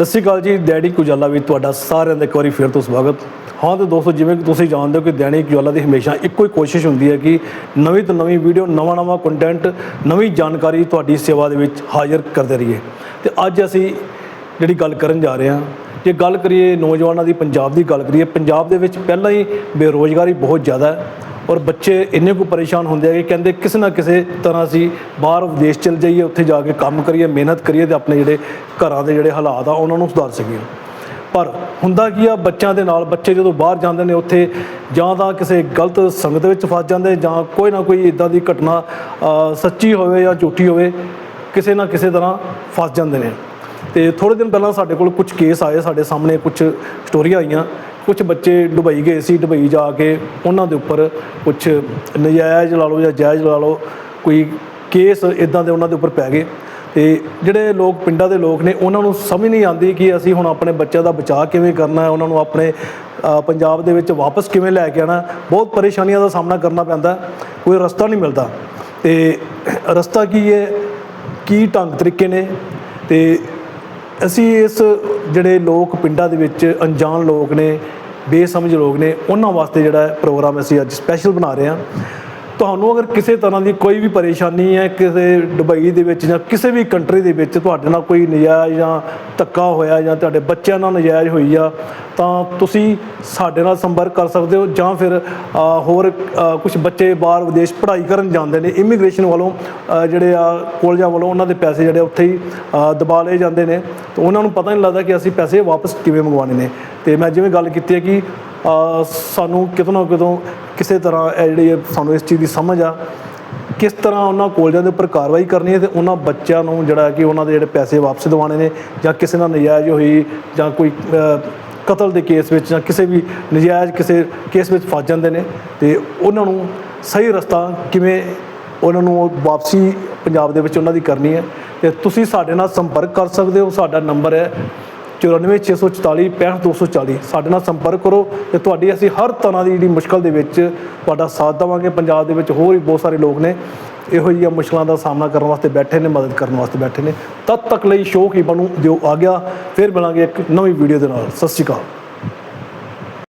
ਸਤਿ ਸ਼੍ਰੀ ਅਕਾਲ ਜੀ, ਡੈਡੀ ਉਜਾਲਾ ਵਿੱਚ ਤੁਹਾਡਾ ਸਾਰਿਆਂ ਦਾ ਇੱਕ ਵਾਰੀ ਫਿਰ ਤੋਂ ਸਵਾਗਤ। ਹਾਂ ਤੇ ਦੋਸਤੋ, ਜਿਵੇਂ ਕਿ ਤੁਸੀਂ ਜਾਣਦੇ ਹੋ ਕਿ ਦੈਨਿਕ ਉਜਾਲਾ ਦੀ ਹਮੇਸ਼ਾ ਇੱਕੋ ਹੀ ਕੋਸ਼ਿਸ਼ ਹੁੰਦੀ ਹੈ ਕਿ ਨਵੀਂ ਤੋਂ ਨਵੀਂ ਵੀਡੀਓ, ਨਵਾਂ ਨਵਾਂ ਕੰਟੈਂਟ ਨਵੀਂ ਜਾਣਕਾਰੀ ਤੁਹਾਡੀ ਸੇਵਾ ਦੇ ਵਿੱਚ ਹਾਜ਼ਰ ਕਰਦੇ ਰਹੀਏ। ਤੇ ਅੱਜ ਅਸੀਂ ਜਿਹੜੀ ਗੱਲ ਕਰਨ ਜਾ ਰਹੇ ਹਾਂ, ਜੇ ਗੱਲ ਕਰੀਏ ਨੌਜਵਾਨਾਂ ਦੀ, ਪੰਜਾਬ ਦੀ ਗੱਲ ਕਰੀਏ, ਪੰਜਾਬ ਦੇ ਵਿੱਚ ਪਹਿਲਾਂ ਹੀ ਬੇਰੋਜ਼ਗਾਰੀ ਬਹੁਤ ਜ਼ਿਆਦਾ ਹੈ। ਔਰ ਬੱਚੇ ਇੰਨੇ ਕੁ ਪਰੇਸ਼ਾਨ ਹੁੰਦੇ ਆ ਕਿ ਕਹਿੰਦੇ ਕਿਸੇ ਨਾ ਕਿਸੇ ਤਰ੍ਹਾਂ ਅਸੀਂ ਬਾਹਰ ਵਿਦੇਸ਼ ਚਲ ਜਾਈਏ, ਉੱਥੇ ਜਾ ਕੇ ਕੰਮ ਕਰੀਏ, ਮਿਹਨਤ ਕਰੀਏ ਤੇ ਆਪਣੇ ਜਿਹੜੇ ਘਰਾਂ ਦੇ ਜਿਹੜੇ ਹਾਲਾਤ ਆ ਉਹਨਾਂ ਨੂੰ ਸੁਧਾਰ ਸਕੀਏ। ਪਰ ਹੁੰਦਾ ਕੀ ਆ, ਬੱਚਿਆਂ ਦੇ ਨਾਲ ਬੱਚੇ ਜਦੋਂ ਬਾਹਰ ਜਾਂਦੇ ਨੇ, ਉੱਥੇ ਜਾਂ ਤਾਂ ਕਿਸੇ ਗਲਤ ਸੰਗਤ ਵਿੱਚ ਫਸ ਜਾਂਦੇ ਜਾਂ ਕੋਈ ਨਾ ਕੋਈ ਇਦਾਂ ਦੀ ਘਟਨਾ ਸੱਚੀ ਹੋਵੇ ਜਾਂ ਝੂਠੀ ਹੋਵੇ, ਕਿਸੇ ਨਾ ਕਿਸੇ ਤਰ੍ਹਾਂ ਫਸ ਜਾਂਦੇ ਨੇ। ਤੇ ਥੋੜੇ ਦਿਨ ਪਹਿਲਾਂ ਸਾਡੇ ਕੋਲ ਕੁਝ ਕੇਸ ਆਏ, ਸਾਡੇ ਸਾਹਮਣੇ ਕੁਝ ਸਟੋਰੀਆਂ ਆਈਆਂ। ਕੁਝ ਬੱਚੇ ਦੁਬਈ ਗਏ ਸੀ, ਦੁਬਈ ਜਾ ਕੇ ਉਹਨਾਂ ਦੇ ਉੱਪਰ ਕੁਝ ਨਜਾਇਜ਼ ਲਾ ਲਓ ਜਾਂ ਜਾਇਜ਼ ਲਾ ਲਓ ਕੋਈ ਕੇਸ ਇਦਾਂ ਦੇ ਉਹਨਾਂ ਦੇ ਉੱਪਰ ਪੈ ਗਏ। ਤੇ ਜਿਹੜੇ ਲੋਕ, ਪਿੰਡਾਂ ਦੇ ਲੋਕ ਨੇ, ਉਹਨਾਂ ਨੂੰ ਸਮਝ ਨਹੀਂ ਆਉਂਦੀ ਕਿ ਅਸੀਂ ਹੁਣ ਆਪਣੇ ਬੱਚਿਆਂ ਦਾ ਬਚਾਅ ਕਿਵੇਂ ਕਰਨਾ ਹੈ, ਉਹਨਾਂ ਨੂੰ ਆਪਣੇ ਪੰਜਾਬ ਦੇ ਵਿੱਚ ਵਾਪਸ ਕਿਵੇਂ ਲੈ ਕੇ ਆਣਾ ਬਹੁਤ ਪਰੇਸ਼ਾਨੀਆਂ ਦਾ ਸਾਹਮਣਾ ਕਰਨਾ ਪੈਂਦਾ ਕੋਈ ਰਸਤਾ ਨਹੀਂ ਮਿਲਦਾ। ਤੇ ਰਸਤਾ ਕੀ ਹੈ, ਕੀ ਢੰਗ ਤਰੀਕੇ ਨੇ? ਤੇ ਅਸੀਂ ਇਸ ਜਿਹੜੇ ਲੋਕ ਪਿੰਡਾਂ ਦੇ ਵਿੱਚ ਅਣਜਾਣ ਲੋਕ ਨੇ ਬੇਸਮਝ ਲੋਕ ਨੇ ਉਹਨਾਂ ਵਾਸਤੇ ਜਿਹੜਾ ਪ੍ਰੋਗਰਾਮ ਅਸੀਂ ਅੱਜ ਸਪੈਸ਼ਲ ਬਣਾ ਰਹੇ ਹਾਂ। ਤੁਹਾਨੂੰ ਅਗਰ ਕਿਸੇ ਤਰ੍ਹਾਂ ਦੀ ਕੋਈ ਵੀ ਪਰੇਸ਼ਾਨੀ ਹੈ ਕਿਸੇ ਦੁਬਈ ਦੇ ਵਿੱਚ ਜਾਂ ਕਿਸੇ ਵੀ ਕੰਟਰੀ ਦੇ ਵਿੱਚ ਤੁਹਾਡੇ ਨਾਲ ਕੋਈ ਨਜਾਇਜ਼ ਜਾਂ ਧੱਕਾ ਹੋਇਆ ਜਾਂ ਤੁਹਾਡੇ ਬੱਚਿਆਂ ਨਾਲ ਨਜਾਇਜ਼ ਹੋਈ ਆ, ਤਾਂ ਤੁਸੀਂ ਸਾਡੇ ਨਾਲ ਸੰਪਰਕ ਕਰ ਸਕਦੇ ਹੋ ਜਾਂ ਫਿਰ ਹੋਰ ਕੁਝ ਬੱਚੇ ਬਾਹਰ ਵਿਦੇਸ਼ ਪੜ੍ਹਾਈ ਕਰਨ ਜਾਂਦੇ ਨੇ ਇਮੀਗ੍ਰੇਸ਼ਨ ਵੱਲੋਂ ਜਿਹੜੇ ਆ ਕੋਲਜਾਂ ਵੱਲੋਂ ਉਹਨਾਂ ਦੇ ਪੈਸੇ ਜਿਹੜੇ ਉੱਥੇ ਹੀ ਦਬਾ ਲਏ ਜਾਂਦੇ ਨੇ। ਤੇ ਉਹਨਾਂ ਨੂੰ ਪਤਾ ਨਹੀਂ ਲੱਗਦਾ ਕਿ ਅਸੀਂ ਪੈਸੇ ਵਾਪਸ ਕਿਵੇਂ ਮੰਗਵਾਉਣੇ ਨੇ। ਤੇ ਮੈਂ ਜਿਵੇਂ ਗੱਲ ਕੀਤੀ ਹੈ ਕਿ ਸਾਨੂੰ ਕਿਤੋਂ ਨਾ ਕਿਤੋਂ ਕਿਸੇ ਤਰ੍ਹਾਂ ਇਹ ਜਿਹੜੀ ਸਾਨੂੰ ਇਸ ਚੀਜ਼ ਦੀ ਸਮਝ ਆ, ਕਿਸ ਤਰ੍ਹਾਂ ਉਹਨਾਂ ਕੋਲਜਾਂ ਦੇ ਉੱਪਰ ਕਾਰਵਾਈ ਕਰਨੀ ਹੈ ਤੇ ਉਹਨਾਂ ਬੱਚਿਆਂ ਨੂੰ ਜਿਹੜਾ ਕਿ ਉਹਨਾਂ ਦੇ ਜਿਹੜੇ ਪੈਸੇ ਵਾਪਸ ਦਿਵਾਉਣੇ ਨੇ ਜਾਂ ਕਿਸੇ ਨਾਲ ਨਜਾਇਜ਼ ਹੋਈ ਜਾਂ ਕੋਈ ਕਤਲ ਦੇ ਕੇਸ ਵਿੱਚ ਜਾਂ ਕਿਸੇ ਵੀ ਨਜਾਇਜ਼ ਕਿਸੇ ਕੇਸ ਵਿੱਚ ਫਸ ਜਾਂਦੇ ਨੇ ਤੇ ਉਹਨਾਂ ਨੂੰ ਸਹੀ ਰਸਤਾ ਕਿਵੇਂ ਉਹਨਾਂ ਨੂੰ ਉਹ ਵਾਪਸੀ ਪੰਜਾਬ ਦੇ ਵਿੱਚ ਉਹਨਾਂ ਦੀ ਕਰਨੀ ਹੈ। ਤੇ ਤੁਸੀਂ ਸਾਡੇ ਨਾਲ ਸੰਪਰਕ ਕਰ ਸਕਦੇ ਹੋ, ਸਾਡਾ ਨੰਬਰ ਹੈ 94644 65240 ਸਾਡੇ ਨਾਲ ਸੰਪਰਕ ਕਰੋ ਤੇ ਤੁਹਾਡੀ ਅਸੀਂ ਹਰ ਤਰ੍ਹਾਂ ਦੀ ਜਿਹੜੀ ਮੁਸ਼ਕਲ ਦੇ ਵਿੱਚ ਤੁਹਾਡਾ ਸਾਥ ਦੇਵਾਂਗੇ। ਪੰਜਾਬ ਦੇ ਵਿੱਚ ਹੋਰ ਵੀ ਬਹੁਤ ਸਾਰੇ ਲੋਕ ਨੇ, ਇਹੋ ਜਿਹੀਆਂ ਮੁਸ਼ਕਲਾਂ ਦਾ ਸਾਹਮਣਾ ਕਰਨ ਵਾਸਤੇ ਬੈਠੇ ਨੇ, ਮਦਦ ਕਰਨ ਵਾਸਤੇ ਬੈਠੇ ਨੇ। ਤਦ ਤੱਕ ਲਈ ਸ਼ੋਅ ਕੀ ਬਣੂ, ਦਿਓ ਆ ਗਿਆ ਫਿਰ ਮਿਲਾਂਗੇ ਇੱਕ ਨਵੀਂ ਵੀਡੀਓ ਦੇ ਨਾਲ। ਸਤਿ ਸ਼੍ਰੀ ਅਕਾਲ।